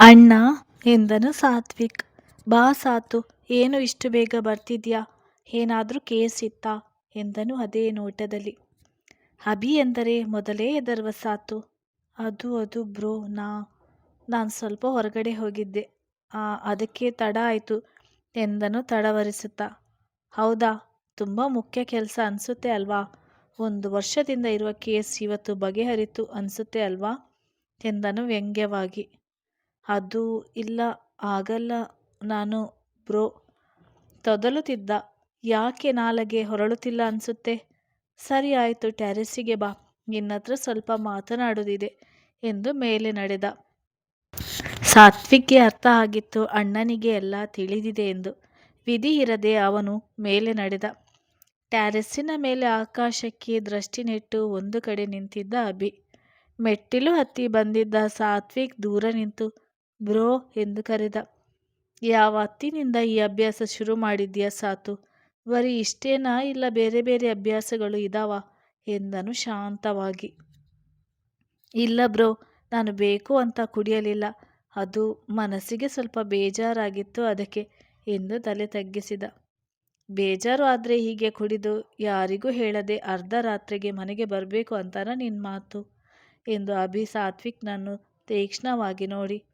ಅಣ್ಣ. ಎಂದನು ಸಾತ್ವಿಕ್. ಬಾ ಸಾತು ಏನು ಇಷ್ಟು ಬೇಗ ಬರ್ತಿದ್ಯಾ? ಏನಾದರೂ ಕೇಸ್ ಇತ್ತಾ? ಎಂದನು ಅದೇ ನೋಟದಲ್ಲಿ. ಅಭಿ ಎಂದರೆ ಮೊದಲೇ ಎದರ್ವ ಸಾತು. ಅದು ಅದು ಬ್ರೋ ನಾ ನಾನು ಸ್ವಲ್ಪ ಹೊರಗಡೆ ಹೋಗಿದ್ದೆ. ಆ, ಅದಕ್ಕೆ ತಡ ಆಯಿತು ಎಂದನು ತಡವರಿಸುತ್ತಾ. ಹೌದಾ ತುಂಬ ಮುಖ್ಯ ಕೆಲಸ ಅನಿಸುತ್ತೆ ಅಲ್ವಾ? ಒಂದು ವರ್ಷದಿಂದ ಇರುವ ಕೇಸ್ ಇವತ್ತು ಬಗೆಹರಿತು ಅನಿಸುತ್ತೆ ಅಲ್ವಾ? ಎಂದನು ವ್ಯಂಗ್ಯವಾಗಿ. ಅದು ಇಲ್ಲ, ಆಗಲ್ಲ ನಾನು ಬ್ರೋ. ತೊದಲುತ್ತಿದ್ದ. ಯಾಕೆ ನಾಲಗೆ ಹೊರಳುತ್ತಿಲ್ಲ ಅನ್ಸುತ್ತೆ? ಸರಿ ಆಯಿತು ಟ್ಯಾರೆಸ್ಸಿಗೆ ಬಾ. ನಿನ್ನತ್ರ ಸ್ವಲ್ಪ ಮಾತನಾಡೋದಿದೆ ಎಂದು ಮೇಲೆ ನಡೆದ. ಸಾತ್ವಿಕ್ಗೆ ಅರ್ಥ ಆಗಿತ್ತು, ಅಣ್ಣನಿಗೆ ಎಲ್ಲ ತಿಳಿದಿದೆ ಎಂದು. ವಿಧಿ ಇರದೆ ಅವನು ಮೇಲೆ ನಡೆದ. ಟ್ಯಾರಿಸ್ಸಿನ ಮೇಲೆ ಆಕಾಶಕ್ಕೆ ದೃಷ್ಟಿ ನೆಟ್ಟು ಒಂದು ಕಡೆ ನಿಂತಿದ್ದ ಅಭಿ. ಮೆಟ್ಟಿಲು ಹತ್ತಿ ಬಂದಿದ್ದ ಸಾತ್ವಿಕ್ ದೂರ ನಿಂತು ಬ್ರೋ, ಎಂದು ಕರೆದ. ಯಾವ ಹತ್ತಿನಿಂದ ಈ ಅಭ್ಯಾಸ ಶುರು ಮಾಡಿದ್ಯಾ ಸಾತು? ಬರೀ ಇಷ್ಟೇನಾ ಇಲ್ಲ ಬೇರೆ ಬೇರೆ ಅಭ್ಯಾಸಗಳು ಇದಾವ? ಎಂದನು ಶಾಂತವಾಗಿ. ಇಲ್ಲ ಬ್ರೋ, ನಾನು ಬೇಕು ಅಂತ ಕುಡಿಯಲಿಲ್ಲ. ಅದು ಮನಸ್ಸಿಗೆ ಸ್ವಲ್ಪ ಬೇಜಾರಾಗಿತ್ತು ಅದಕ್ಕೆ ಎಂದು ತಲೆ ತಗ್ಗಿಸಿದ. ಬೇಜಾರು ಆದರೆ ಹೀಗೆ ಕುಡಿದು ಯಾರಿಗೂ ಹೇಳದೆ ಅರ್ಧ ರಾತ್ರಿಗೆ ಮನೆಗೆ ಬರಬೇಕು ಅಂತಾನ ನಿನ್ನ ಮಾತು? ಎಂದು ಅಭಿ ಸಾತ್ವಿಕ್ನನ್ನು ತೀಕ್ಷ್ಣವಾಗಿ ನೋಡಿ.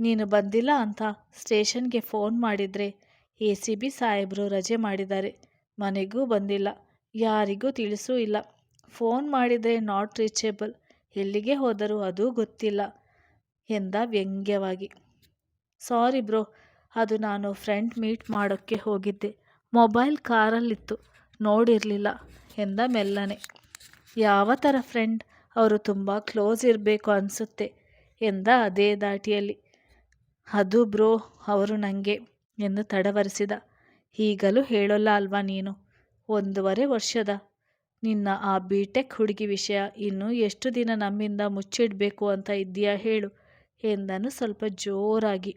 ನೀನು ಬಂದಿಲ್ಲ ಅಂತ ಸ್ಟೇಷನ್ಗೆ ಫೋನ್ ಮಾಡಿದರೆ ಎ ಸಿ ಬಿ ಸಾಹೇಬರು ರಜೆ ಮಾಡಿದ್ದಾರೆ. ಮನೆಗೂ ಬಂದಿಲ್ಲ. ಯಾರಿಗೂ ತಿಳಿಸೂ ಇಲ್ಲ. ಫೋನ್ ಮಾಡಿದರೆ ನಾಟ್ ರೀಚೇಬಲ್. ಎಲ್ಲಿಗೆ ಹೋದರೂ ಅದೂ ಗೊತ್ತಿಲ್ಲ ಎಂದ ವ್ಯಂಗ್ಯವಾಗಿ. ಸಾರಿ ಬ್ರೋ, ಅದು ನಾನು ಫ್ರೆಂಡ್ ಮೀಟ್ ಮಾಡೋಕ್ಕೆ ಹೋಗಿದ್ದೆ. ಮೊಬೈಲ್ ಕಾರಲ್ಲಿತ್ತು. ನೋಡಿರಲಿಲ್ಲ ಎಂದ ಮೆಲ್ಲನೆ. ಯಾವ ಥರ ಫ್ರೆಂಡ್? ಅವರು ತುಂಬ ಕ್ಲೋಸ್ ಇರಬೇಕು ಅನಿಸುತ್ತೆ ಎಂದ ಅದೇ ದಾಟಿಯಲ್ಲಿ. ಅದು ಬ್ರೋ, ಅವರು ನನಗೆ ಎಂದು ತಡವರಿಸಿದ. ಈಗಲೂ ಹೇಳೋಲ್ಲ ಅಲ್ವಾ ನೀನು? ಒಂದೂವರೆ ವರ್ಷದ. ನಿನ್ನ ಆ ಬಿ ಟೆಕ್ ಹುಡುಗಿ ವಿಷಯ ಇನ್ನೂ ಎಷ್ಟು ದಿನ ನಮ್ಮಿಂದ ಮುಚ್ಚಿಡಬೇಕು ಅಂತ ಇದ್ದೀಯಾ ಹೇಳು ಎಂದನು ಸ್ವಲ್ಪ ಜೋರಾಗಿ.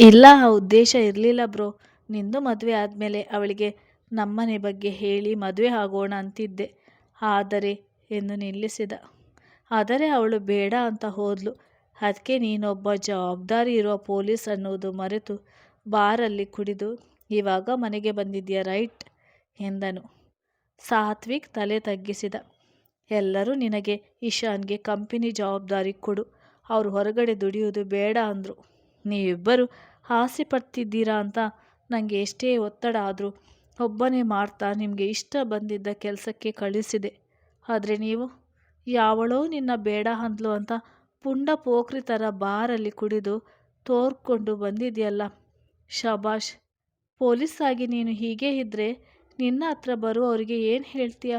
ಇಲ್ಲ, ಆ ಉದ್ದೇಶ ಇರಲಿಲ್ಲ ಬ್ರೋ. ನಿಂದು ಮದುವೆ ಆದಮೇಲೆ ಅವಳಿಗೆ ನಮ್ಮನೆ ಬಗ್ಗೆ ಹೇಳಿ ಮದುವೆ ಆಗೋಣ ಅಂತಿದ್ದೆ. ಆದರೆ, ಎಂದು ನಿಲ್ಲಿಸಿದ. ಆದರೆ ಅವಳು ಬೇಡ ಅಂತ ಹೋದ್ಲು. ಅದಕ್ಕೆ ನೀನೊಬ್ಬ ಜವಾಬ್ದಾರಿ ಇರುವ ಪೊಲೀಸ್ ಅನ್ನೋದು ಮರೆತು ಬಾರಲ್ಲಿ ಕುಡಿದು, ಇವಾಗ ಮನೆಗೆ ಬಂದಿದ್ಯಾ ರೈಟ್? ಎಂದನು. ಸಾತ್ವಿಕ್ ತಲೆ ತಗ್ಗಿಸಿದ. ಎಲ್ಲರೂ ನಿನಗೆ ಇಶಾನ್ಗೆ ಕಂಪನಿ ಜವಾಬ್ದಾರಿ ಕೊಡು. ಅವರು ಹೊರಗಡೆ ದುಡಿಯೋದು ಬೇಡ ಅಂದರು. ನೀವಿಬ್ಬರು ಆಸೆ ಪಡ್ತಿದ್ದೀರಾ ಅಂತ ನನಗೆ ಎಷ್ಟೇ ಒತ್ತಡ ಆದರೂ ಒಬ್ಬನೇ ಮಾಡ್ತಾ ನಿಮಗೆ ಇಷ್ಟ ಬಂದಿದ್ದ ಕೆಲಸಕ್ಕೆ ಕಳಿಸಿದೆ. ಆದರೆ ನೀವು, ಯಾವಳೋ ನಿನ್ನ ಬೇಡ ಅಂದ್ಲು ಅಂತ ಪುಂಡ ಪೋಖ್ರಿ ಬಾರಲ್ಲಿ ಕುಡಿದು ತೋರ್ಕೊಂಡು ಬಂದಿದೆಯಲ್ಲ, ಶಬಾಷ್. ಪೊಲೀಸ್ ಆಗಿ ನೀನು ಹೀಗೆ ಇದ್ದರೆ ನಿನ್ನ ಹತ್ರ ಬರುವವರಿಗೆ ಏನು ಹೇಳ್ತೀಯ?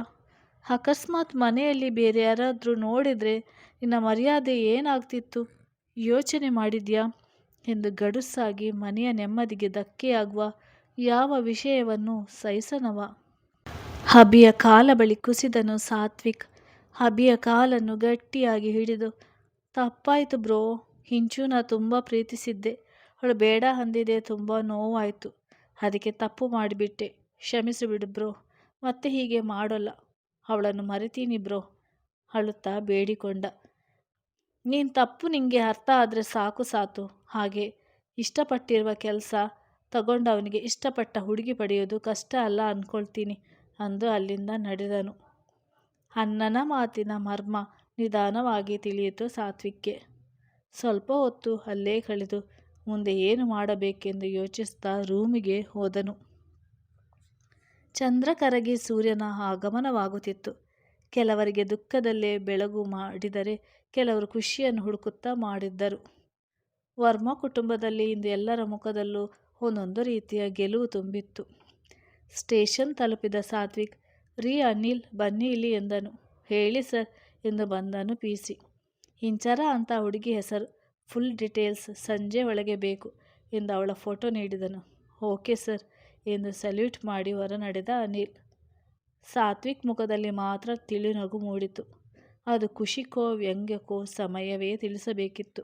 ಅಕಸ್ಮಾತ್ ಮನೆಯಲ್ಲಿ ಬೇರೆ ಯಾರಾದರೂ ನೋಡಿದರೆ ನಿನ್ನ ಮರ್ಯಾದೆ ಏನಾಗ್ತಿತ್ತು? ಯೋಚನೆ ಮಾಡಿದ್ಯಾ? ಎಂದು ಗಡುಸಾಗಿ ಮನೆಯ ನೆಮ್ಮದಿಗೆ ಧಕ್ಕೆಯಾಗುವ ಯಾವ ವಿಷಯವನ್ನು ಸಹಿಸನವ? ಹಬಿಯ ಕಾಲ ಬಳಿ ಕುಸಿದನು ಸಾತ್ವಿಕ್. ಹಬಿಯ ಕಾಲನ್ನು ಗಟ್ಟಿಯಾಗಿ ಹಿಡಿದು ತಪ್ಪಾಯಿತು ಬ್ರೋ. ಹಿಂಚು ನಾ ತುಂಬ ಪ್ರೀತಿಸಿದ್ದೆ. ಅವಳು ಬೇಡ ಅಂದಿದೆ, ತುಂಬ ನೋವಾಯಿತು. ಅದಕ್ಕೆ ತಪ್ಪು ಮಾಡಿಬಿಟ್ಟೆ. ಕ್ಷಮಿಸಿಬಿಡು ಬ್ರೋ. ಮತ್ತೆ ಹೀಗೆ ಮಾಡೋಲ್ಲ. ಅವಳನ್ನು ಮರಿತೀನಿ ಬ್ರೋ ಅಳುತ್ತಾ ಬೇಡಿಕೊಂಡ. ನೀನು ತಪ್ಪು ನಿಂಗೆ ಅರ್ಥ ಆದರೆ ಸಾಕು ಸಾತು. ಹಾಗೆ ಇಷ್ಟಪಟ್ಟಿರುವ ಕೆಲಸ ತಗೊಂಡವನಿಗೆ ಇಷ್ಟಪಟ್ಟ ಹುಡುಗಿ ಪಡೆಯೋದು ಕಷ್ಟ ಅಲ್ಲ ಅಂದ್ಕೊಳ್ತೀನಿ ಅಂದು ಅಲ್ಲಿಂದ ನಡೆದನು. ಅಣ್ಣನ ಮಾತಿನ ಮರ್ಮ. ನಿಧಾನವಾಗಿ ತಿಳಿಯಿತು ಸಾತ್ವಿಕ್ಗೆ. ಸ್ವಲ್ಪ ಹೊತ್ತು ಅಲ್ಲೇ ಕಳೆದು ಮುಂದೆ ಏನು ಮಾಡಬೇಕೆಂದು ಯೋಚಿಸ್ತಾ ರೂಮಿಗೆ ಹೋದನು. ಚಂದ್ರ ಕರಗಿ ಸೂರ್ಯನ ಆಗಮನವಾಗುತ್ತಿತ್ತು. ಕೆಲವರಿಗೆ ದುಃಖದಲ್ಲೇ ಬೆಳಗು ಮಾಡಿದರೆ ಕೆಲವರು ಖುಷಿಯನ್ನು ಹುಡುಕುತ್ತಾ ಮಾಡಿದ್ದರು. ವರ್ಮ ಕುಟುಂಬದಲ್ಲಿ ಇಂದು ಎಲ್ಲರ ಮುಖದಲ್ಲೂ ಒಂದೊಂದು ರೀತಿಯ ಗೆಲುವು ತುಂಬಿತ್ತು. ಸ್ಟೇಷನ್ ತಲುಪಿದ ಸಾತ್ವಿಕ್, ರೀ ಅನಿಲ್, ಬನ್ನಿ ಇಲ್ಲಿ ಎಂದನು. ಹೇಳಿ ಸರ್ ಎಂದು ಬಂದನು ಪಿ ಸಿ ಇಂಚರ ಅಂತ ಹುಡುಗಿ ಹೆಸರು. Full details. ಸಂಜೆ ಒಳಗೆ ಬೇಕು ಎಂದು ಅವಳ ಫೋಟೋ ನೀಡಿದನು. ಓಕೆ ಸರ್ ಎಂದು ಸಲ್ಯೂಟ್ ಮಾಡಿ ಹೊರ ನಡೆದ ಅನಿಲ್. ಸಾತ್ವಿಕ್ ಮುಖದಲ್ಲಿ ಮಾತ್ರ ತಿಳಿನಗು ಮೂಡಿತು. ಅದು ಖುಷಿಕೋ ವ್ಯಂಗ್ಯಕ್ಕೋ ಸಮಯವೇ ತಿಳಿಸಬೇಕಿತ್ತು.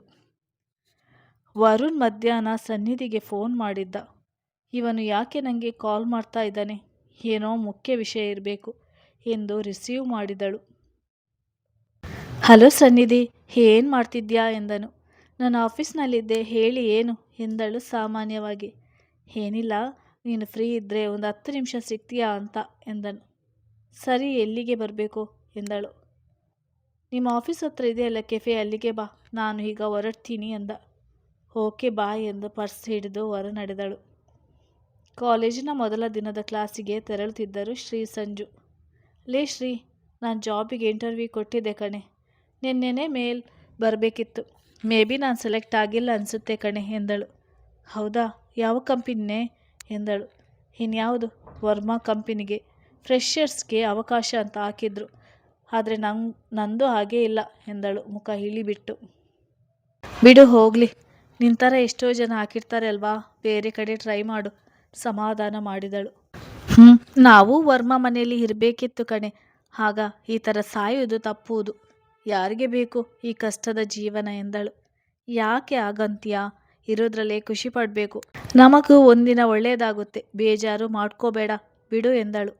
ವರುಣ್ ಮಧ್ಯಾಹ್ನ ಸನ್ನಿಧಿಗೆ ಫೋನ್ ಮಾಡಿದ್ದ. ಇವನು ಯಾಕೆ ನನಗೆ ಕಾಲ್ ಮಾಡ್ತಾ ಇದ್ದಾನೆ? ಏನೋ ಮುಖ್ಯ ವಿಷಯ ಇರಬೇಕು ಎಂದು ರಿಸೀವ್ ಮಾಡಿದಳು. ಹಲೋ ಸನ್ನಿಧಿ, ಏನು ಮಾಡ್ತಿದ್ಯಾ ಎಂದನು. ನಾನು ಆಫೀಸ್ನಲ್ಲಿದ್ದೆ, ಹೇಳಿ ಏನು ಎಂದಳು ಸಾಮಾನ್ಯವಾಗಿ. ಏನಿಲ್ಲ, ನೀನು ಫ್ರೀ ಇದ್ದರೆ ಒಂದು ಹತ್ತು ನಿಮಿಷ ಸಿಗ್ತೀಯಾ ಅಂತ ಎಂದನು. ಸರಿ, ಎಲ್ಲಿಗೆ ಬರಬೇಕು ಎಂದಳು. ನಿಮ್ಮ ಆಫೀಸ್ ಹತ್ರ ಇದೆಯಲ್ಲ ಕೆಫೆ, ಅಲ್ಲಿಗೆ ಬಾ, ನಾನು ಈಗ ಹೊರಡ್ತೀನಿ ಎಂದ ಓಕೆ, ಬಾ ಎಂದು ಪರ್ಸ್ ಹಿಡಿದು ಹೊರ ನಡೆದಳು ಕಾಲೇಜಿನ ಮೊದಲ ದಿನದ ಕ್ಲಾಸಿಗೆ ತೆರಳುತ್ತಿದ್ದರು ಶ್ರೀ ಸಂಜು. ಲೇ ಶ್ರೀ, ನಾನು ಜಾಬಿಗೆ ಇಂಟರ್ವ್ಯೂ ಕೊಟ್ಟಿದ್ದೆ ಕಣೆ. ನಿನ್ನೆನೇ ಮೇಲ್ ಬರಬೇಕಿತ್ತು. ಮೇ ಬಿ ನಾನು ಸೆಲೆಕ್ಟ್ ಆಗಿಲ್ಲ ಅನಿಸುತ್ತೆ ಕಣೆ ಎಂದಳು. ಹೌದಾ? ಯಾವ ಕಂಪನಿನೇ? ಎಂದಳು. ಇನ್ಯಾವುದು? ವರ್ಮಾ ಕಂಪನಿಗೆ. ಫ್ರೆಷರ್ಸ್ಗೆ ಅವಕಾಶ ಅಂತ ಹಾಕಿದ್ರು. ಆದರೆ ನಂಗೆ ನಂದು ಹಾಗೇ ಇಲ್ಲ ಎಂದಳು ಮುಖ ಇಳಿಬಿಟ್ಟು. ಬಿಡು, ಹೋಗಲಿ. ನಿಂತರ ಎಷ್ಟೋ ಜನ ಹಾಕಿರ್ತಾರೆ ಅಲ್ವಾ? ಬೇರೆ ಕಡೆ ಟ್ರೈ ಮಾಡು. ಸಮಾಧಾನ ಮಾಡಿದಳು. ಹ್ಞೂ ನಾವು ವರ್ಮ ಮನೆಯಲ್ಲಿ ಇರಬೇಕಿತ್ತು ಕಣೆ. ಆಗ ಈ ಥರ ಸಾಯುವುದು ತಪ್ಪುವುದು. ಯಾರಿಗೆ ಬೇಕು ಈ ಕಷ್ಟದ ಜೀವನ ಎಂದಳು. ಯಾಕೆ ಆಗಂತೀಯ ಇರೋದ್ರಲ್ಲೇ ಖುಷಿ ಪಡಬೇಕು. ನಮಗೂ ಒಂದಿನ ಒಳ್ಳೆಯದಾಗುತ್ತೆ ಬೇಜಾರು ಮಾಡ್ಕೋಬೇಡ, ಬಿಡು ಎಂದಳು.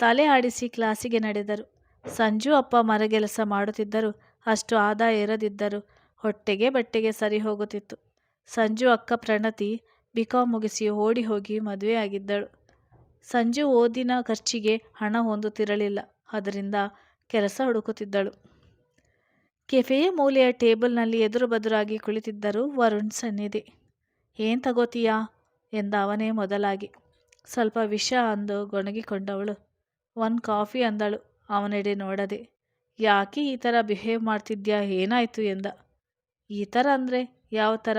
ತಲೆ ಆಡಿಸಿ ಕ್ಲಾಸಿಗೆ ನಡೆದರು. ಸಂಜು ಅಪ್ಪ ಮರಗೆಲಸ ಮಾಡುತ್ತಿದ್ದರು. ಅಷ್ಟು ಆದಾಯ ಇರದಿದ್ದರು ಹೊಟ್ಟೆಗೆ ಬಟ್ಟೆಗೆ ಸರಿ ಹೋಗುತ್ತಿತ್ತು. ಸಂಜು ಅಕ್ಕ ಪ್ರಣತಿ ಬಿಕಾಂ ಮುಗಿಸಿ ಓಡಿ ಹೋಗಿ ಮದುವೆಯಾಗಿದ್ದಳು ಸಂಜು ಓದಿನ ಖರ್ಚಿಗೆ ಹಣ ಹೊಂದುತ್ತಿರಲಿಲ್ಲ. ಅದರಿಂದ ಕೆಲಸ ಹುಡುಕುತ್ತಿದ್ದಳು. ಕೆಫೆಯ ಮೂಲೆಯ ಟೇಬಲ್ನಲ್ಲಿ ಎದುರು ಬದುರಾಗಿ ಕುಳಿತಿದ್ದರು ವರುಣ್ ಸನ್ನಿಧಿ. ಏನು ತಗೋತೀಯಾ? ಎಂದ ಅವನೇ ಮೊದಲಾಗಿ. ಸ್ವಲ್ಪ ವಿಷ ಅಂದು ಗೊಣಗಿಕೊಂಡವಳು. ಒಂದು ಕಾಫಿ ಅಂದಳು ಅವನೆಡೆ ನೋಡದೆ. ಯಾಕೆ ಈ ಥರ ಬಿಹೇವ್ ಮಾಡ್ತಿದ್ಯಾ? ಏನಾಯಿತು? ಎಂದ. ಈ ಥರ ಅಂದರೆ ಯಾವ ಥರ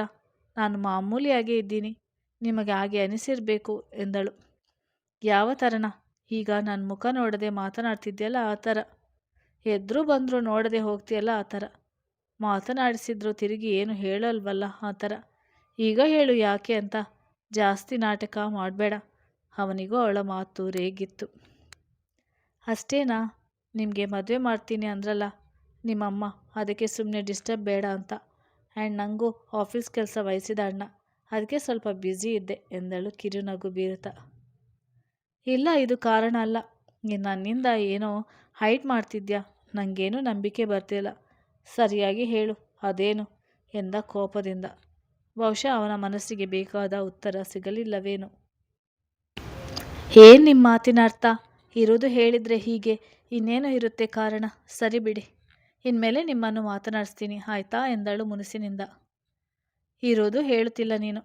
ನಾನು ಮಾಮೂಲಿಯಾಗೇ ಇದ್ದೀನಿ. ನಿಮಗೆ ಹಾಗೆ ಅನಿಸಿರಬೇಕು ಎಂದಳು. ಯಾವ ಥರನ ಈಗ ನನ್ನ ಮುಖ ನೋಡದೆ ಮಾತನಾಡ್ತಿದ್ಯಲ್ಲ ಆ ಥರ ಎದ್ರು ಬಂದರು ನೋಡದೆ ಹೋಗ್ತೀಯಲ್ಲ ಆ ಥರ. ಮಾತನಾಡಿಸಿದ್ರು ತಿರುಗಿ ಏನು ಹೇಳಲ್ವಲ್ಲ ಆ ಥರ. ಈಗ ಹೇಳು ಯಾಕೆ ಅಂತ. ಜಾಸ್ತಿ ನಾಟಕ ಮಾಡಬೇಡ. ಅವನಿಗೂ ಅವಳ ಮಾತು ರೇಗಿತ್ತು. ಅಷ್ಟೇನಾ? ನಿಮಗೆ ಮದುವೆ ಮಾಡ್ತೀನಿ ಅಂದ್ರಲ್ಲ. ನಿಮ್ಮಮ್ಮ, ಅದಕ್ಕೆ ಸುಮ್ಮನೆ ಡಿಸ್ಟರ್ಬ್ ಬೇಡ ಅಂತ. ಆ್ಯಂಡ್ ನನಗೂ ಆಫೀಸ್ ಕೆಲಸ ವಹಿಸಿದ ಅಣ್ಣ. ಅದಕ್ಕೆ ಸ್ವಲ್ಪ ಬ್ಯುಸಿ ಇದ್ದೆ ಎಂದಳು ಕಿರುನಗು ಬೀರುತ್ತಾ. ಇಲ್ಲ, ಇದು ಕಾರಣ ಅಲ್ಲ. ನೀನು ನನ್ನಿಂದ ಏನೋ ಹೈಟ್ ಮಾಡ್ತಿದ್ಯಾ? ನನಗೇನು ನಂಬಿಕೆ ಬರ್ತಿಲ್ಲ. ಸರಿಯಾಗಿ ಹೇಳು, ಅದೇನು? ಎಂದ ಕೋಪದಿಂದ. ಬಹುಶಃ ಅವನ ಮನಸ್ಸಿಗೆ ಬೇಕಾದ ಉತ್ತರ ಸಿಗಲಿಲ್ಲವೇನು. ಏನು ನಿಮ್ಮ ಮಾತಿನ ಅರ್ಥ? ಇರೋದು ಹೇಳಿದರೆ ಹೀಗೆ, ಇನ್ನೇನು ಇರುತ್ತೆ ಕಾರಣ? ಸರಿ ಬಿಡಿ. ಇನ್ಮೇಲೆ ನಿಮ್ಮನ್ನು ಮಾತನಾಡಿಸ್ತೀನಿ, ಆಯ್ತಾ? ಎಂದಳು ಮುನಿಸಿನಿಂದ. ಇರೋದು ಹೇಳುತ್ತಿಲ್ಲ ನೀನು.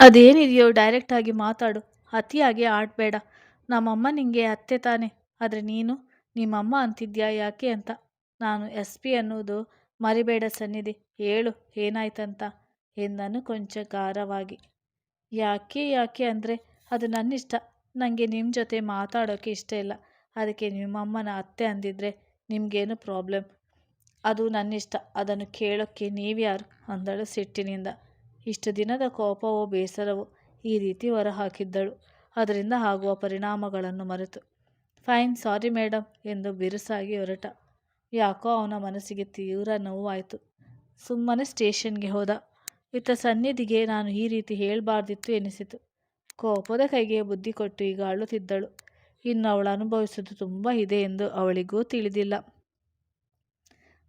ಅದೇನಿದೆಯೋ ಡೈರೆಕ್ಟಾಗಿ ಮಾತಾಡು. ಅತಿಯಾಗಿ ಆಡಬೇಡ. ನಮ್ಮಮ್ಮ ನಿಂಗೆ ಅತ್ತೆ ತಾನೆ, ಆದರೆ ನೀನು? ನಿಮ್ಮಮ್ಮ ಅಂತಿದ್ಯಾ ಯಾಕೆ ಅಂತ? ನಾನು ಎಸ್ ಪಿ ಅನ್ನೋದು ಮರಿಬೇಡ ಸನ್ನಿಧಿ, ಹೇಳು, ಏನಾಯ್ತಂತ? ಎಂದನು ಕೊಂಚ ಗಾರವಾಗಿ ಯಾಕೆ ಯಾಕೆ ಅಂದರೆ ಅದು ನನ್ನಿಷ್ಟ. ನನಗೆ ನಿಮ್ಮ ಜೊತೆ ಮಾತಾಡೋಕ್ಕೆ ಇಷ್ಟ ಇಲ್ಲ. ಅದಕ್ಕೆ ನಿಮ್ಮಮ್ಮನ ಅತ್ತೆ ಅಂದಿದ್ರೆ ನಿಮಗೇನು ಪ್ರಾಬ್ಲಮ್? ಅದು ನನ್ನಿಷ್ಟ. ಅದನ್ನು ಕೇಳೋಕ್ಕೆ ನೀವ್ಯಾರು? ಅಂದಳು ಸಿಟ್ಟಿನಿಂದ. ಇಷ್ಟು ದಿನದ ಕೋಪವೋ ಬೇಸರವೋ ಈ ರೀತಿ ಹೊರಹಾಕಿದ್ದಳು. ಅದರಿಂದ ಆಗುವ ಪರಿಣಾಮಗಳನ್ನು ಮರೆತು. ಫೈನ್, ಸಾರಿ ಮೇಡಮ್ ಎಂದು ಬಿರುಸಾಗಿ ಹೊರಟ. ಯಾಕೋ ಅವನ ಮನಸ್ಸಿಗೆ ತೀವ್ರ ನೋವಾಯಿತು. ಸುಮ್ಮನೆ ಸ್ಟೇಷನ್ಗೆ ಹೋದ. ಇತ್ತ ಸನ್ನಿಧಿಗೆ ನಾನು ಈ ರೀತಿ ಹೇಳಬಾರ್ದಿತ್ತು ಎನಿಸಿತು. ಕೋಪದ ಕೈಗೆ ಬುದ್ಧಿ ಕೊಟ್ಟು ಈಗ ಅಳುತ್ತಿದ್ದಳು. ಇನ್ನು ಅವಳು ಅನುಭವಿಸುವುದು ತುಂಬ ಇದೆ ಎಂದು ಅವಳಿಗೂ ತಿಳಿದಿಲ್ಲ.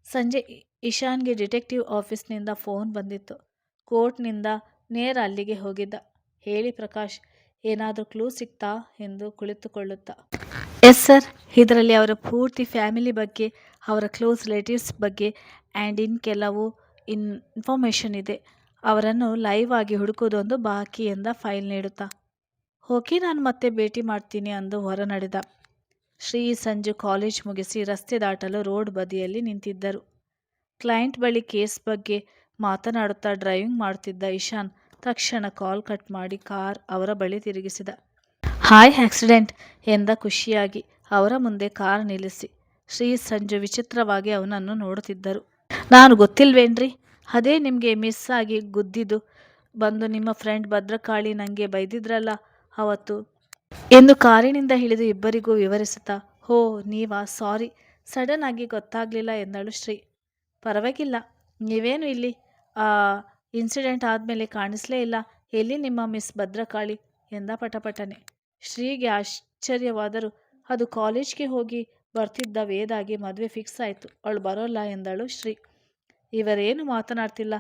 ಸಂಜೆ ಇಶಾನ್ಗೆ ಡಿಟೆಕ್ಟಿವ್ ಆಫೀಸ್ನಿಂದ ಫೋನ್ ಬಂದಿತ್ತು. ಕೋರ್ಟ್ನಿಂದ ನೇರ ಅಲ್ಲಿಗೆ ಹೋಗಿದ್ದ. ಹೇಳಿ ಪ್ರಕಾಶ್, ಏನಾದರೂ ಕ್ಲೂ ಸಿಕ್ತಾ? ಎಂದು ಕುಳಿತುಕೊಳ್ಳುತ್ತಾ. ಎಸ್ ಸರ್ ಇದರಲ್ಲಿ ಅವರ ಪೂರ್ತಿ ಫ್ಯಾಮಿಲಿ ಬಗ್ಗೆ ಅವರ ಕ್ಲೋಸ್ ರಿಲೇಟಿವ್ಸ್ ಬಗ್ಗೆ ಆ್ಯಂಡ್ ಇನ್ ಕೆಲವು ಇನ್ ಇನ್ಫಾರ್ಮೇಷನ್ ಇದೆ. ಅವರನ್ನು ಲೈವ್ ಆಗಿ ಹುಡುಕೋದೊಂದು ಬಾಕಿ ಎಂದ ಫೈಲ್ ನೀಡುತ್ತಾ. ಹೋಗಿ ನಾನು ಮತ್ತೆ ಭೇಟಿ ಮಾಡ್ತೀನಿ ಅಂದು ಹೊರ ನಡೆದ ಶ್ರೀ ಸಂಜು ಕಾಲೇಜ್ ಮುಗಿಸಿ ರಸ್ತೆ ದಾಟಲು ರೋಡ್ ಬದಿಯಲ್ಲಿ ನಿಂತಿದ್ದರು. ಕ್ಲೈಂಟ್ ಬಳಿ ಕೇಸ್ ಬಗ್ಗೆ ಮಾತನಾಡುತ್ತಾ ಡ್ರೈವಿಂಗ್ ಮಾಡುತ್ತಿದ್ದ ಇಶಾನ್ ತಕ್ಷಣ ಕಾಲ್ ಕಟ್ ಮಾಡಿ ಕಾರ್ ಅವರ ಬಳಿ ತಿರುಗಿಸಿದ. ಹಾಯ್ ಆಕ್ಸಿಡೆಂಟ್ ಎಂದ ಖುಷಿಯಾಗಿ. ಅವರ ಮುಂದೆ ಕಾರ್ ನಿಲ್ಲಿಸಿ. ಶ್ರೀ ಸಂಜು ವಿಚಿತ್ರವಾಗಿ ಅವನನ್ನು ನೋಡುತ್ತಿದ್ದರು. ನಾನು ಗೊತ್ತಿಲ್ವೇನ್ರಿ? ಅದೇ ನಿಮಗೆ ಮಿಸ್ ಆಗಿ ಗುದ್ದಿದ್ದು. ಬಂದು ನಿಮ್ಮ ಫ್ರೆಂಡ್ ಭದ್ರಕಾಳಿ ನನಗೆ ಬೈದಿದ್ರಲ್ಲ, ಅವತ್ತು. ಎಂದು ಕಾರಿನಿಂದ ಹಿಡಿದು ಇಬ್ಬರಿಗೂ ವಿವರಿಸುತ್ತಾ, ಹೋ, ನೀವಾ? ಸಾರಿ. ಸಡನ್ ಆಗಿ ಗೊತ್ತಾಗಲಿಲ್ಲ ಎಂದಳು ಶ್ರೀ. ಪರವಾಗಿಲ್ಲ. ನೀವೇನು ಇಲ್ಲಿ? ಆ, ಇನ್ಸಿಡೆಂಟ್ ಆದಮೇಲೆ ಕಾಣಿಸ್ಲೇ ಇಲ್ಲ. ಎಲ್ಲಿ ನಿಮ್ಮ ಮಿಸ್ ಭದ್ರಕಾಳಿ? ಎಂದ ಪಟಪಟನೆ. ಶ್ರೀಗೆ ಆಶ್ಚರ್ಯವಾದರೂ. ಅದು ಕಾಲೇಜ್ಗೆ ಹೋಗಿ ಬರ್ತಿದ್ದ ವೇದಾಗಿ ಮದುವೆ ಫಿಕ್ಸ್ ಆಯಿತು. ಅವಳು ಬರೋಲ್ಲ ಎಂದಳು ಶ್ರೀ. ಇವರೇನು ಮಾತನಾಡ್ತಿಲ್ಲ?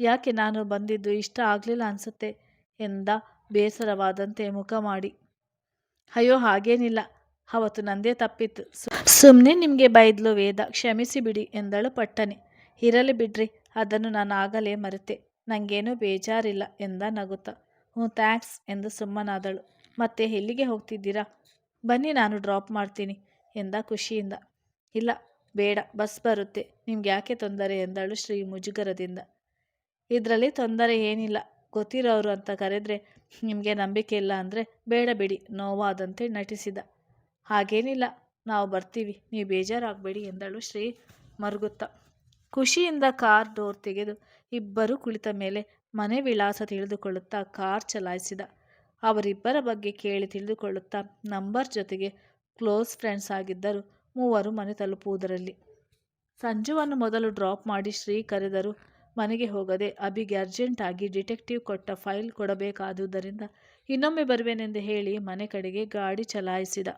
ಯಾಕೆ ನಾನು ಬಂದಿದ್ದು ಇಷ್ಟ ಆಗಲಿಲ್ಲ ಅನಿಸುತ್ತೆ? ಎಂದ ಬೇಸರವಾದಂತೆ ಮುಖ ಮಾಡಿ. ಅಯ್ಯೋ, ಹಾಗೇನಿಲ್ಲ. ಅವತ್ತು ನಂದೇ ತಪ್ಪಿತ್ತು. ಸುಮ್ಮನೆ ನಿಮಗೆ ಬೈದ್ಲು ವೇದ. ಕ್ಷಮಿಸಿ ಬಿಡಿ ಎಂದಳು ಪಟ್ಟನೆ. ಇರಲಿ ಬಿಡ್ರಿ. ಅದನ್ನು ನಾನು ಆಗಲೇ ಮರೆತೆ. ನನಗೇನೂ ಬೇಜಾರಿಲ್ಲ ಎಂದ ನಗುತ್ತಾ. ಹ್ಞೂ, ಥ್ಯಾಂಕ್ಸ್ ಎಂದು ಸುಮ್ಮನಾದಳು. ಮತ್ತೆ ಎಲ್ಲಿಗೆ ಹೋಗ್ತಿದ್ದೀರಾ? ಬನ್ನಿ ನಾನು ಡ್ರಾಪ್ ಮಾಡ್ತೀನಿ, ಎಂದ ಖುಷಿಯಿಂದ. ಇಲ್ಲ, ಬೇಡ, ಬಸ್ ಬರುತ್ತೆ. ನಿಮ್ಗೆ ಯಾಕೆ ತೊಂದರೆ? ಎಂದಳು ಶ್ರೀ ಮುಜುಗರದಿಂದ. ಇದರಲ್ಲಿ ತೊಂದರೆ ಏನಿಲ್ಲ. ಗೊತ್ತಿರೋರು ಅಂತ ಕರೆದ್ರೆ ನಿಮಗೆ ನಂಬಿಕೆ ಇಲ್ಲ ಅಂದರೆ ಬೇಡ ಬಿಡಿ, ನೋವಾದಂತೆ ನಟಿಸಿದ. ಹಾಗೇನಿಲ್ಲ, ನಾವು ಬರ್ತೀವಿ, ನೀವು ಬೇಜಾರಾಗಬೇಡಿ, ಎಂದಳು ಶ್ರೀ ಮರುಗುತ್ತ. ಖುಷಿಯಿಂದ ಕಾರ್ ಡೋರ್ ತೆಗೆದು ಇಬ್ಬರು ಕುಳಿತ ಮೇಲೆ ಮನೆ ವಿಳಾಸ ತಿಳಿದುಕೊಳ್ಳುತ್ತಾ ಕಾರ್ ಚಲಾಯಿಸಿದ. ಅವರಿಬ್ಬರ ಬಗ್ಗೆ ಕೇಳಿ ತಿಳಿದುಕೊಳ್ಳುತ್ತಾ ನಂಬರ್ ಜೊತೆಗೆ ಕ್ಲೋಸ್ ಫ್ರೆಂಡ್ಸ್ ಆಗಿದ್ದರು ಮೂವರು ಮನೆ ತಲುಪುವುದರಲ್ಲಿ. ಸಂಜುವನ್ನು ಮೊದಲು ಡ್ರಾಪ್ ಮಾಡಿ ಶ್ರೀ ಕರೆದರು, ಮನೆಗೆ ಹೋಗದೆ ಅಬಿಗೆ ಅರ್ಜೆಂಟಾಗಿ ಡಿಟೆಕ್ಟಿವ್ ಕೊಟ್ಟ ಫೈಲ್ ಕೊಡಬೇಕಾದುದರಿಂದ ಇನ್ನೊಮ್ಮೆ ಬರುವೆನೆಂದು ಹೇಳಿ ಮನೆ ಕಡೆಗೆ ಗಾಡಿ ಚಲಾಯಿಸಿದ.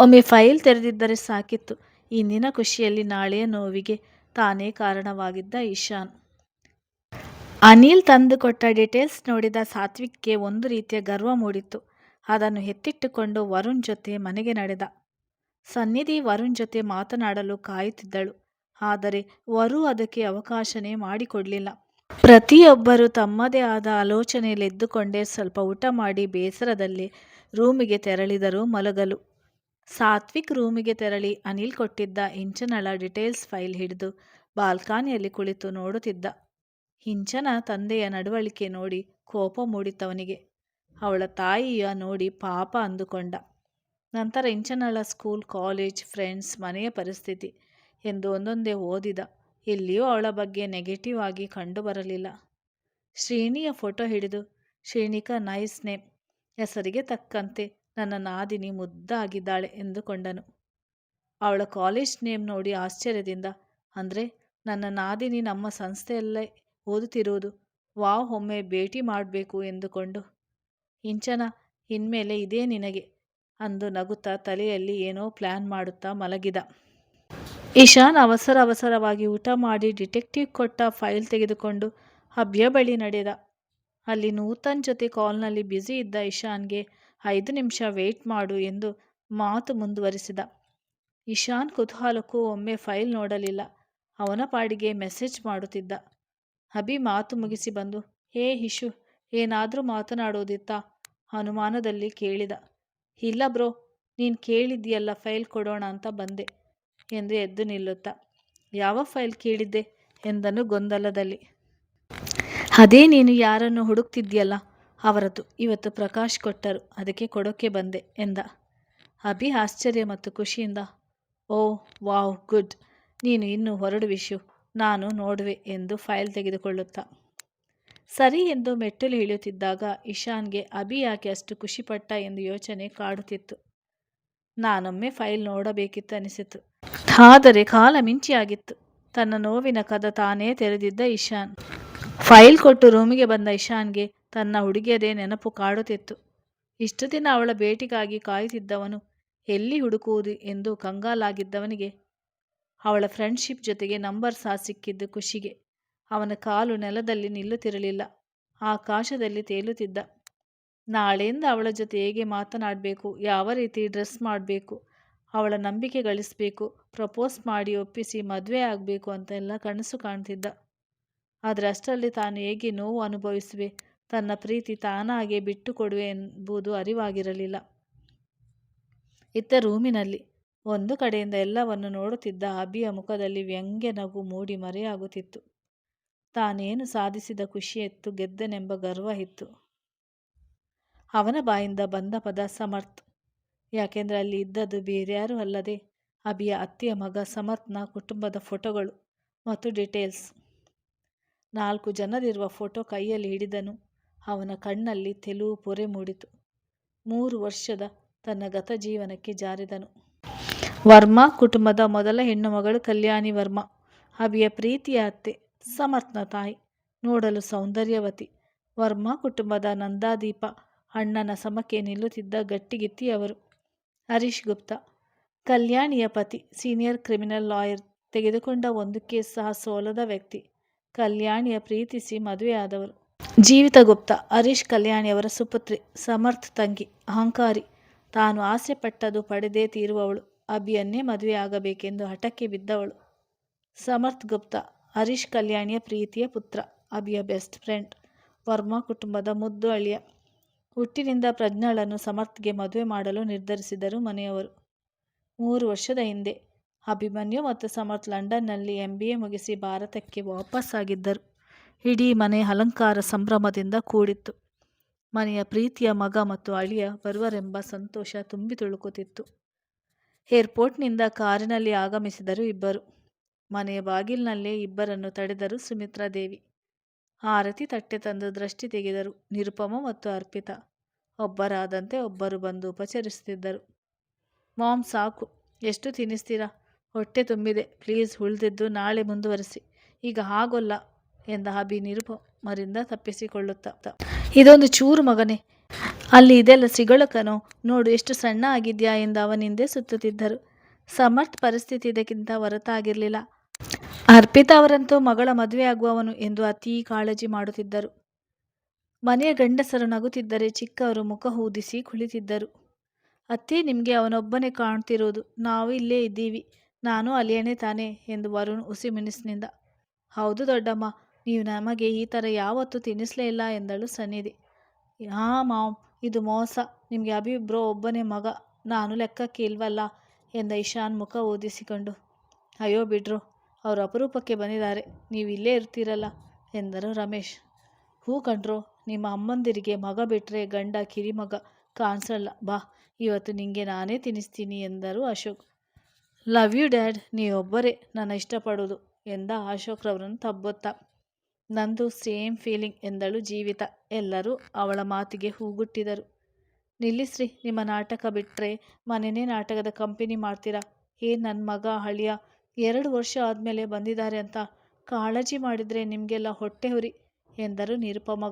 ಒಮ್ಮೆ ಫೈಲ್ ತೆರೆದಿದ್ದರೆ ಸಾಕಿತ್ತು. ಇಂದಿನ ಖುಷಿಯಲ್ಲಿ ನಾಳೆಯ ನೋವಿಗೆ ತಾನೇ ಕಾರಣವಾಗಿದ್ದ ಇಶಾನ್. ಅನಿಲ್ ತಂದುಕೊಟ್ಟ ಡೀಟೇಲ್ಸ್ ನೋಡಿದ ಸಾತ್ವಿಕ್ಗೆ ಒಂದು ರೀತಿಯ ಗರ್ವ ಮೂಡಿತ್ತು. ಅದನ್ನು ಎತ್ತಿಟ್ಟುಕೊಂಡು ವರುಣ್ ಜೊತೆ ಮನೆಗೆ ನಡೆದ. ಸನ್ನಿಧಿ ವರುಣ್ ಜೊತೆ ಮಾತನಾಡಲು ಕಾಯುತ್ತಿದ್ದಳು. ಆದರೆ ವರು ಅದಕ್ಕೆ ಅವಕಾಶನೇ ಮಾಡಿಕೊಡಲಿಲ್ಲ. ಪ್ರತಿಯೊಬ್ಬರು ತಮ್ಮದೇ ಆದ ಆಲೋಚನೆಯಲ್ಲೆದ್ದುಕೊಂಡೇ ಸ್ವಲ್ಪ ಊಟ ಮಾಡಿ ಬೇಸರದಲ್ಲಿ ರೂಮಿಗೆ ತೆರಳಿದರು ಮಲಗಲು. ಸಾತ್ವಿಕ್ ರೂಮಿಗೆ ತೆರಳಿ ಅನಿಲ್ ಕೊಟ್ಟಿದ್ದ ಇಂಚನಳ ಡಿಟೇಲ್ಸ್ ಫೈಲ್ ಹಿಡಿದು ಬಾಲ್ಕನಿಯಲ್ಲಿ ಕುಳಿತು ನೋಡುತ್ತಿದ್ದ. ಹಿಂಚನ ತಂದೆಯ ನಡವಳಿಕೆ ನೋಡಿ ಕೋಪ ಮೂಡಿತವನಿಗೆ ಅವಳ ತಾಯಿಯ ನೋಡಿ ಪಾಪ ಅಂದುಕೊಂಡ. ನಂತರ ಇಂಚನಳ ಸ್ಕೂಲ್, ಕಾಲೇಜ್, ಫ್ರೆಂಡ್ಸ್, ಮನೆಯ ಪರಿಸ್ಥಿತಿ ಎಂದು ಒಂದೊಂದೇ ಓದಿದ. ಎಲ್ಲಿಯೂ ಅವಳ ಬಗ್ಗೆ ನೆಗೆಟಿವ್ ಆಗಿ ಕಂಡುಬರಲಿಲ್ಲ. ಶ್ರೀಣಿಯ ಫೋಟೋ ಹಿಡಿದು ಶ್ರೀಣಿಕಾ ನೈಸ್ ನೇಮ್ ಹೆಸರಿಗೆ ತಕ್ಕಂತೆ ನನ್ನ ನಾದಿನಿ ಮುದ್ದಾಗಿದ್ದಾಳೆ ಎಂದುಕೊಂಡನು. ಅವಳ ಕಾಲೇಜ್ ನೇಮ್ ನೋಡಿ ಆಶ್ಚರ್ಯದಿಂದ, ಅಂದರೆ ನನ್ನ ನಾದಿನಿ ನಮ್ಮ ಸಂಸ್ಥೆಯಲ್ಲೇ ಓದುತ್ತಿರುವುದು. ವಾವ್, ಒಮ್ಮೆ ಭೇಟಿ ಮಾಡಬೇಕು ಎಂದುಕೊಂಡು. ಇಂಚನ, ಇನ್ಮೇಲೆ ಇದೇ ನಿನಗೆ ಅಂದು ನಗುತ್ತಾ ತಲೆಯಲ್ಲಿ ಏನೋ ಪ್ಲ್ಯಾನ್ ಮಾಡುತ್ತಾ ಮಲಗಿದ. ಇಶಾನ್ ಅವಸರ ಅವಸರವಾಗಿ ಊಟ ಮಾಡಿ ಡಿಟೆಕ್ಟಿವ್ ಕೊಟ್ಟ ಫೈಲ್ ತೆಗೆದುಕೊಂಡು ಅಭ್ಯ ಬಳಿ ನಡೆದ. ಅಲ್ಲಿ ನೂತನ್ ಜೊತೆ ಕಾಲ್ನಲ್ಲಿ ಬ್ಯುಸಿ ಇದ್ದ ಇಶಾನ್ಗೆ ಐದು ನಿಮಿಷ ವೇಟ್ ಮಾಡು ಎಂದು ಮಾತು ಮುಂದುವರಿಸಿದ. ಇಶಾನ್ ಕುತೂಹಲಕ್ಕೂ ಒಮ್ಮೆ ಫೈಲ್ ನೋಡಲಿಲ್ಲ. ಅವನ ಪಾಡಿಗೆ ಮೆಸೇಜ್ ಮಾಡುತ್ತಿದ್ದ. ಅಭಿ ಮಾತು ಮುಗಿಸಿ ಬಂದು, ಹೇ ಇಶು, ಏನಾದರೂ ಮಾತನಾಡೋದಿತ್ತಾ? ಅನುಮಾನದಲ್ಲಿ ಕೇಳಿದ. ಇಲ್ಲ ಬ್ರೋ, ನೀನು ಕೇಳಿದ್ಯಲ್ಲ ಫೈಲ್ ಕೊಡೋಣ ಅಂತ ಬಂದೆ, ಎಂದು ಎದ್ದು ನಿಲ್ಲುತ್ತಾ. ಯಾವ ಫೈಲ್ ಕೇಳಿದ್ದೆ? ಎಂದನು ಗೊಂದಲದಲ್ಲಿ. ಅದೇ ನೀನು ಯಾರನ್ನು ಹುಡುಕ್ತಿದ್ಯಲ್ಲ ಅವರದ್ದು ಇವತ್ತು ಪ್ರಕಾಶ್ ಕೊಟ್ಟರು, ಅದಕ್ಕೆ ಕೊಡೋಕ್ಕೆ ಬಂದೆ, ಎಂದ. ಅಭಿ ಆಶ್ಚರ್ಯ ಮತ್ತು ಖುಷಿಯಿಂದ, ಓ, ವಾವ್, ಗುಡ್. ನೀನು ಇನ್ನು ಹೊರಡು ವಿಷು ನಾನು ನೋಡುವೆ ಎಂದು ಫೈಲ್ ತೆಗೆದುಕೊಳ್ಳುತ್ತಾ. ಸರಿ ಎಂದು ಮೆಟ್ಟಲು ಇಳಿಯುತ್ತಿದ್ದಾಗ ಇಶಾನ್ಗೆ ಅಭಿ ಯಾಕೆ ಅಷ್ಟು ಖುಷಿಪಟ್ಟ ಎಂದು ಯೋಚನೆ ಕಾಡುತ್ತಿತ್ತು. ನಾನೊಮ್ಮೆ ಫೈಲ್ ನೋಡಬೇಕಿತ್ತು ಅನಿಸಿತು ಆದರೆ ಕಾಲ ಮಿಂಚಿಯಾಗಿತ್ತು. ತನ್ನ ನೋವಿನ ಕದ ತಾನೇ ತೆರೆದಿದ್ದ ಇಶಾನ್. ಫೈಲ್ ಕೊಟ್ಟು ರೂಮಿಗೆ ಬಂದ ಇಶಾನ್ಗೆ ತನ್ನ ಹುಡುಗಿಯದೇ ನೆನಪು ಕಾಡುತ್ತಿತ್ತು. ಇಷ್ಟು ದಿನ ಅವಳ ಭೇಟಿಗಾಗಿ ಕಾಯುತ್ತಿದ್ದವನು ಎಲ್ಲಿ ಹುಡುಕುವುದು ಎಂದು ಕಂಗಾಲಾಗಿದ್ದವನಿಗೆ ಅವಳ ಫ್ರೆಂಡ್ಶಿಪ್ ಜೊತೆಗೆ ನಂಬರ್ ಸಹ ಸಿಕ್ಕಿದ್ದು ಖುಷಿಗೆ. ಅವನ ಕಾಲು ನೆಲದಲ್ಲಿ ನಿಲ್ಲುತ್ತಿರಲಿಲ್ಲ. ಆಕಾಶದಲ್ಲಿ ತೇಲುತ್ತಿದ್ದ. ನಾಳೆಯಿಂದ ಅವಳ ಜೊತೆ ಹೇಗೆ ಮಾತನಾಡಬೇಕು, ಯಾವ ರೀತಿ ಡ್ರೆಸ್ ಮಾಡಬೇಕು, ಅವಳ ನಂಬಿಕೆ ಗಳಿಸಬೇಕು ಪ್ರಪೋಸ್ ಮಾಡಿ ಒಪ್ಪಿಸಿ ಮದುವೆ ಆಗಬೇಕು ಅಂತೆಲ್ಲ ಕನಸು ಕಾಣ್ತಿದ್ದ. ಆದರೆ ಅಷ್ಟರಲ್ಲಿ ತಾನು ಹೇಗೆ ನೋವು ಅನುಭವಿಸುವೆ, ತನ್ನ ಪ್ರೀತಿ ತಾನಾಗೆ ಬಿಟ್ಟು ಕೊಡುವೆ ಎಂಬುದು ಅರಿವಾಗಿರಲಿಲ್ಲ. ಇತ್ತ ರೂಮಿನಲ್ಲಿ ಒಂದು ಕಡೆಯಿಂದ ಎಲ್ಲವನ್ನು ನೋಡುತ್ತಿದ್ದ ಅಭಿಯ ಮುಖದಲ್ಲಿ ವ್ಯಂಗ್ಯ ನಗು ಮೂಡಿ ಮರೆಯಾಗುತ್ತಿತ್ತು ತಾನೇನು ಸಾಧಿಸಿದ ಖುಷಿಯೆತ್ತು ಗೆದ್ದನೆಂಬ ಗರ್ವ ಇತ್ತು. ಅವನ ಬಾಯಿಂದ ಬಂದ ಪದ ಸಮರ್ಥ್. ಯಾಕೆಂದರೆ ಅಲ್ಲಿ ಇದ್ದದ್ದು ಬೇರ್ಯಾರು ಅಲ್ಲದೆ ಅಭಿಯ ಅತ್ತೆಯ ಮಗ ಸಮರ್ಥ್ನ ಕುಟುಂಬದ ಫೋಟೋಗಳು ಮತ್ತು ಡೀಟೇಲ್ಸ್. ನಾಲ್ಕು ಜನರಿರುವ ಫೋಟೋ ಕೈಯಲ್ಲಿ ಹಿಡಿದನು. ಅವನ ಕಣ್ಣಲ್ಲಿ ತೆಲುವು ಪೊರೆ ಮೂಡಿತು. ಮೂರು ವರ್ಷದ ತನ್ನ ಗತ ಜೀವನಕ್ಕೆ ಜಾರಿದನು. ವರ್ಮಾ ಕುಟುಂಬದ ಮೊದಲ ಹೆಣ್ಣು ಮಗಳು ಕಲ್ಯಾಣಿ ವರ್ಮಾ. ಅವಿಯ ಪ್ರೀತಿಯ ಅತ್ತೆ, ಸಮರ್ಥನ ತಾಯಿ, ನೋಡಲು ಸೌಂದರ್ಯವತಿ. ವರ್ಮಾ ಕುಟುಂಬದ ನಂದಾದೀಪ, ಅಣ್ಣನ ಸಮಕ್ಕೆ ನಿಲ್ಲುತ್ತಿದ್ದ ಗಟ್ಟಿಗಿತ್ತಿಯವರು. ಹರೀಶ್ ಗುಪ್ತ, ಕಲ್ಯಾಣಿಯ ಪತಿ, ಸೀನಿಯರ್ ಕ್ರಿಮಿನಲ್ ಲಾಯರ್, ತೆಗೆದುಕೊಂಡ ಒಂದು ಕೇಸ್ ಸಹ ಸೋಲದ ವ್ಯಕ್ತಿ. ಕಲ್ಯಾಣಿಯ ಪ್ರೀತಿಸಿ ಮದುವೆಯಾದವರು ಜೀವಿತ ಗುಪ್ತ, ಹರೀಶ್ ಕಲ್ಯಾಣಿಯವರ ಸುಪುತ್ರಿ, ಸಮರ್ಥ್ ತಂಗಿ, ಅಹಂಕಾರಿ. ತಾನು ಆಸೆ ಪಟ್ಟದು ಪಡೆದೇ ತೀರುವವಳು. ಅಭಿಯನ್ನೇ ಮದುವೆಯಾಗಬೇಕೆಂದು ಹಠಕ್ಕೆ ಬಿದ್ದವಳು. ಸಮರ್ಥ್ ಗುಪ್ತಾ, ಹರೀಶ್ ಕಲ್ಯಾಣಿಯ ಪ್ರೀತಿಯ ಪುತ್ರ, ಅಭಿಯ ಬೆಸ್ಟ್ ಫ್ರೆಂಡ್, ವರ್ಮಾ ಕುಟುಂಬದ ಮುದ್ದು ಅಳಿಯ. ಹುಟ್ಟಿನಿಂದ ಪ್ರಜ್ಞಳನ್ನು ಸಮರ್ಥ್ಗೆ ಮದುವೆ ಮಾಡಲು ನಿರ್ಧರಿಸಿದರು ಮನೆಯವರು. ಮೂರು ವರ್ಷದ ಹಿಂದೆ ಅಭಿಮನ್ಯು ಮತ್ತು ಸಮರ್ಥ್ ಲಂಡನ್ನಲ್ಲಿ ಎಂ ಬಿ ಎ ಮುಗಿಸಿ ಭಾರತಕ್ಕೆ ವಾಪಸ್ಸಾಗಿದ್ದರು ಇಡೀ ಮನೆ ಅಲಂಕಾರ ಸಂಭ್ರಮದಿಂದ ಕೂಡಿತ್ತು. ಮನೆಯ ಪ್ರೀತಿಯ ಮಗ ಮತ್ತು ಅಳಿಯ ಬರುವರೆಂಬ ಸಂತೋಷ ತುಂಬಿ ತುಳುಕುತ್ತಿತ್ತು. ಏರ್ಪೋರ್ಟ್ನಿಂದ ಕಾರಿನಲ್ಲಿ ಆಗಮಿಸಿದರು ಇಬ್ಬರು. ಮನೆಯ ಬಾಗಿಲಿನಲ್ಲೇ ಇಬ್ಬರನ್ನು ತಡೆದರು ಸುಮಿತ್ರಾ ದೇವಿ. ಆರತಿ ತಟ್ಟೆ ತಂದು ದೃಷ್ಟಿ ತೆಗೆದರು. ನಿರುಪಮ ಮತ್ತು ಅರ್ಪಿತಾ. ಒಬ್ಬರಾದಂತೆ ಒಬ್ಬರು ಬಂದು ಉಪಚರಿಸುತ್ತಿದ್ದರು. ಮಾಮ್, ಸಾಕು. ಎಷ್ಟು ತಿನ್ನಿಸ್ತೀರಾ? ಹೊಟ್ಟೆ ತುಂಬಿದೆ. ಪ್ಲೀಸ್ ಉಳಿದಿದ್ದು ನಾಳೆ ಮುಂದುವರಿಸಿ. ಈಗ ಆಗೋಲ್ಲ ಎಂದ ಅಭಿ ನಿರುಪಮರಿಂದ ತಪ್ಪಿಸಿಕೊಳ್ಳುತ್ತಾ. ಇದೊಂದು ಚೂರು ಮಗನೇ. ಅಲ್ಲಿ ಇದೆಲ್ಲ ಸಿಗೊಳಕನೋ. ನೋಡು, ಎಷ್ಟು ಸಣ್ಣ ಆಗಿದ್ಯಾ ಎಂದು ಅವನಿಂದೆ ಸುತ್ತುತ್ತಿದ್ದರು. ಸಮರ್ಥ್ ಪರಿಸ್ಥಿತಿ ಇದಕ್ಕಿಂತ ಹೊರತಾಗಿರಲಿಲ್ಲ. ಅರ್ಪಿತಾ ಅವರಂತೂ ಮಗಳ ಮದುವೆ ಆಗುವವನು ಎಂದು ಅತೀ ಕಾಳಜಿ ಮಾಡುತ್ತಿದ್ದರು. ಮನೆಯ ಗಂಡಸರು ನಗುತ್ತಿದ್ದರೆ ಚಿಕ್ಕವರು ಮುಖ ಊದಿಸಿ ಕುಳಿತಿದ್ದರು. ಅತ್ತೆ, ನಿಮಗೆ ಅವನೊಬ್ಬನೇ ಕಾಣ್ತಿರೋದು. ನಾವು ಇಲ್ಲೇ ಇದ್ದೀವಿ. ನಾನು ಅಲ್ಲಿಯೇ ತಾನೆ ಎಂದು ವರುಣ್ ಹುಸಿಮಿನಿಸಿನಿಂದ ಹೌದು ದೊಡ್ಡಮ್ಮ, ನೀವು ನಮಗೆ ಈ ಥರ ಯಾವತ್ತೂ ತಿನ್ನಿಸಲೇ ಇಲ್ಲ ಎಂದಳು ಸನ್ನಿಧಿ. ಹಾಂ ಮಾಮ್ ಇದು ಮೋಸ. ನಿಮಗೆ ಅಭಿಬ್ರೋ ಒಬ್ಬನೇ ಮಗ. ನಾನು ಲೆಕ್ಕಕ್ಕೆ ಇಲ್ವಲ್ಲ ಎಂದ ಇಶಾನ್ ಮುಖ ಓದಿಸಿಕೊಂಡು ಅಯ್ಯೋ ಬಿಡ್ರು, ಅವರು ಅಪರೂಪಕ್ಕೆ ಬಂದಿದ್ದಾರೆ. ನೀವು ಇಲ್ಲೇ ಇರ್ತೀರಲ್ಲ ಎಂದರು ರಮೇಶ್. ಹೂ ಕಂಡ್ರು ನಿಮ್ಮ ಅಮ್ಮಂದಿರಿಗೆ ಮಗ ಬಿಟ್ಟರೆ ಗಂಡ ಕಿರಿಮಗ ಕಾಣಿಸಲ್ಲ. ಬಾ, ಇವತ್ತು ನಿಮಗೆ ನಾನೇ ತಿನ್ನಿಸ್ತೀನಿ ಎಂದರು ಅಶೋಕ್. ಲವ್ ಯು ಡ್ಯಾಡ್ ನೀವೊಬ್ಬರೇ ನನ್ನ ಇಷ್ಟಪಡೋದು ಎಂದ ಅಶೋಕ್ರವರನ್ನು ತಬ್ಬೊತ್ತ. ನಂದು ಸೇಮ್ ಫೀಲಿಂಗ್ ಎಂದಳು ಜೀವಿತ. ಎಲ್ಲರೂ ಅವಳ ಮಾತಿಗೆ ಹೂಗುಟ್ಟಿದರು. ನಿಲ್ಲಿಸ್ರಿ ನಿಮ್ಮ ನಾಟಕ ಬಿಟ್ಟರೆ ಮನೆಯೇ ನಾಟಕದ ಕಂಪನಿ ಮಾಡ್ತೀರಾ? ಏ ನನ್ನ ಮಗ ಹಳಿಯ ಎರಡು ವರ್ಷ ಆದಮೇಲೆ ಬಂದಿದ್ದಾರೆ ಅಂತ ಕಾಳಜಿ ಮಾಡಿದರೆ ನಿಮಗೆಲ್ಲ ಹೊಟ್ಟೆ ಹುರಿ ಎಂದರು ನಿರುಪಮ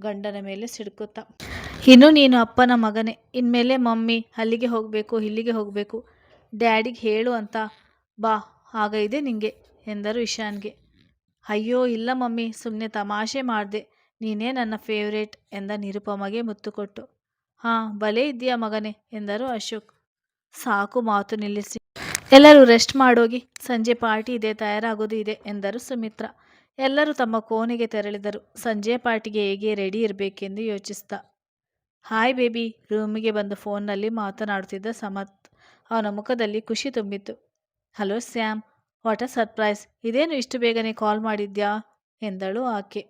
ಗಂಡನ ಮೇಲೆ ಸಿಡ್ಕುತ್ತಾ. ಇನ್ನು ನೀನು ಅಪ್ಪನ ಮಗನೇ, ಇನ್ಮೇಲೆ ಮಮ್ಮಿ ಅಲ್ಲಿಗೆ ಹೋಗಬೇಕು, ಇಲ್ಲಿಗೆ ಹೋಗಬೇಕು. ಡ್ಯಾಡಿಗೆ ಹೇಳು ಅಂತ, ಬಾ, ಆಗ ಇದೆ ನಿಂಗೆ ಎಂದರು ಇಶಾನ್ಗೆ. ಅಯ್ಯೋ, ಇಲ್ಲ ಮಮ್ಮಿ ಸುಮ್ಮನೆ ತಮಾಷೆ ಮಾಡಿದೆ. ನೀನೇ ನನ್ನ ಫೇವ್ರೇಟ್ ಎಂದ ನಿರುಪಮಗೆ ಮುತ್ತು ಕೊಟ್ಟು ಹಾಂ, ಬಲೆ ಇದೆಯಾ ಮಗನೇ ಎಂದರು ಅಶೋಕ್. ಸಾಕು ಮಾತು ನಿಲ್ಲಿಸಿ. ಎಲ್ಲರೂ ರೆಸ್ಟ್ ಮಾಡೋಗಿ. ಸಂಜೆ ಪಾರ್ಟಿ ಇದೆ, ತಯಾರಾಗೋದು ಇದೆ ಎಂದರು ಸುಮಿತ್ರ. ಎಲ್ಲರೂ ತಮ್ಮ ಕೋಣೆಗೆ ತೆರಳಿದರು. ಸಂಜೆ ಪಾರ್ಟಿಗೆ ಹೇಗೆ ರೆಡಿ ಇರಬೇಕೆಂದು ಯೋಚಿಸ್ತಾ. ಹಾಯ್ ಬೇಬಿ, ರೂಮಿಗೆ ಬಂದು ಫೋನ್ನಲ್ಲಿ ಮಾತನಾಡುತ್ತಿದ್ದ ಸಮತ್. ಅವನ ಮುಖದಲ್ಲಿ ಖುಷಿ ತುಂಬಿತ್ತು. Hello Sam what a surprise ಇದೇನು ಇಷ್ಟು ಬೇಗನೆ ಕಾಲ್ ಮಾಡಿದ್ಯಾ? ಎಂದಳು ಆಕೆ.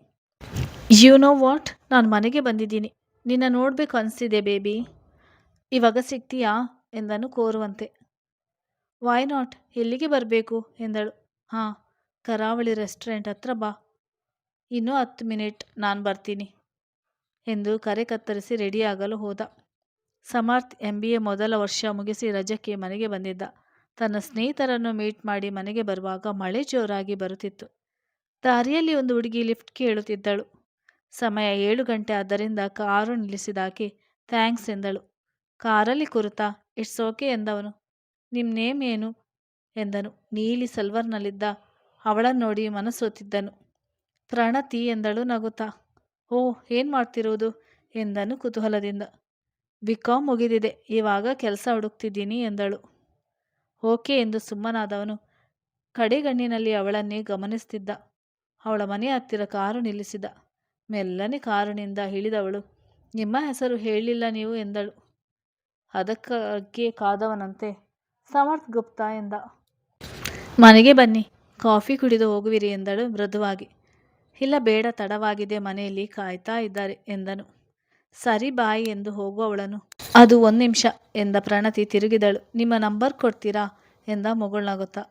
ಯು ನೋ ವಾಟ್ ನಾನು ಮನೆಗೆ ಬಂದಿದ್ದೀನಿ. ನಿನ್ನ ನೋಡಬೇಕು ಅನಿಸ್ತಿದೆ ಬೇಬಿ ಇವಾಗ ಸಿಗ್ತೀಯಾ? ಎಂದನು ಕೋರುವಂತೆ. ವೈ ನಾಟ್ ಎಲ್ಲಿಗೆ ಬರಬೇಕು? ಎಂದಳು. ಹಾಂ, ಕರಾವಳಿ ರೆಸ್ಟೋರೆಂಟ್ ಹತ್ರ ಬಾ. ಇನ್ನೂ ಹತ್ತು ಮಿನಿಟ್ ನಾನು ಬರ್ತೀನಿ ಎಂದು ಕರೆ ಕತ್ತರಿಸಿ ರೆಡಿಯಾಗಲು ಹೋದ. ಸಮರ್ಥ್ ಎಂ ಬಿ ಎ ಮೊದಲ ವರ್ಷ ಮುಗಿಸಿ ರಜಕ್ಕೆ ಮನೆಗೆ ಬಂದಿದ್ದ. ತನ್ನ ಸ್ನೇಹಿತರನ್ನು ಮೀಟ್ ಮಾಡಿ ಮನೆಗೆ ಬರುವಾಗ ಮಳೆ ಜೋರಾಗಿ ಬರುತ್ತಿತ್ತು. ದಾರಿಯಲ್ಲಿ ಒಂದು ಹುಡುಗಿ ಲಿಫ್ಟ್ ಕೇಳುತ್ತಿದ್ದಳು. ಸಮಯ ಏಳು ಗಂಟೆ ಆದ್ದರಿಂದ ಕಾರು ನಿಲ್ಲಿಸಿದಾಕೆ ಥ್ಯಾಂಕ್ಸ್ ಎಂದಳು. ಕಾರಲ್ಲಿ ಕುರುತಾ, ಇಟ್ಸ್ ಓಕೆ ಎಂದವನು. ನಿಮ್ಮ ನೇಮ್ ಏನು? ಎಂದನು. ನೀಲಿ ಸಲ್ವರ್ನಲ್ಲಿದ್ದ ಅವಳನ್ನು ನೋಡಿ ಮನಸ್ಸೋತಿದ್ದನು ಪ್ರಣತಿ ಎಂದಳು ನಗುತ್ತಾ. ಓ, ಏನು ಮಾಡ್ತಿರೋದು? ಎಂದನು ಕುತೂಹಲದಿಂದ. ಬಿಕಾಂ ಮುಗಿದಿದೆ. ಇವಾಗ ಕೆಲಸ ಹುಡುಕ್ತಿದ್ದೀನಿ ಎಂದಳು. ಓಕೆ ಎಂದು ಸುಮ್ಮನಾದವನು. ಕಡೆಗಣ್ಣಿನಲ್ಲಿ ಅವಳನ್ನೇ ಗಮನಿಸ್ತಿದ್ದ. ಅವಳ ಮನೆ ಹತ್ತಿರ ಕಾರು ನಿಲ್ಲಿಸಿದ. ಮೆಲ್ಲನೆ ಕಾರಿನಿಂದ ಇಳಿದವಳು. ನಿಮ್ಮ ಹೆಸರು ಹೇಳಿಲ್ಲ ನೀವು ಎಂದಳು. ಅದಕ್ಕಾಗಿ ಕಾದವನಂತೆ. ಸಮರ್ಥ್ ಗುಪ್ತಾ ಎಂದ. ಮನೆಗೆ ಬನ್ನಿ. ಕಾಫಿ ಕುಡಿದು ಹೋಗುವಿರಿ ಎಂದಳು ಮೃದುವಾಗಿ. ಇಲ್ಲ ಬೇಡ, ತಡವಾಗಿದೆ. ಮನೆಯಲ್ಲಿ ಕಾಯ್ತಾ ಇದ್ದಾರೆ ಎಂದನು. ಸರಿ ಬಾಯಿ ಎಂದು ಹೋಗುವವಳನು ಅದು ಒಂದು ನಿಮಿಷ ಎಂದ ಪ್ರಣತಿ ತಿರುಗಿದಳು. ನಿಮ್ಮ ನಂಬರ್ ಕೊಡ್ತೀರಾ? ಎಂದ ಮುಗುಳ್ನಗುತ್ತಾ.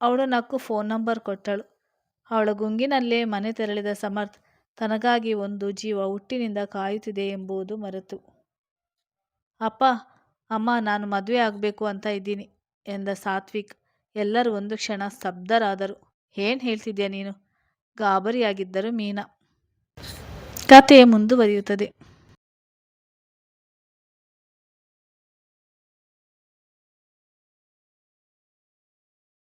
ಅವಳು ನಕ್ಕು ಫೋನ್ ನಂಬರ್ ಕೊಟ್ಟಳು. ಅವಳ ಗುಂಗಿನಲ್ಲೇ ಮನೆ ತೆರಳಿದ ಸಮರ್ಥ್, ತನಗಾಗಿ ಒಂದು ಜೀವ ಹುಟ್ಟಿನಿಂದ ಕಾಯುತ್ತಿದೆ ಎಂಬುದು ಮರೆತು. ಅಪ್ಪ, ಅಮ್ಮ, ನಾನು ಮದುವೆ ಆಗಬೇಕು ಅಂತ ಇದ್ದೀನಿ, ಎಂದ ಸಾತ್ವಿಕ್. ಎಲ್ಲರೂ ಒಂದು ಕ್ಷಣ ಸ್ತಬ್ಧರಾದರು. ಏನು ಹೇಳ್ತಿದ್ಯಾ ನೀನು? ಗಾಬರಿಯಾಗಿದ್ದರು ಮೀನಾ. ಕತೆ ಮುಂದುವರಿಯುತ್ತದೆ.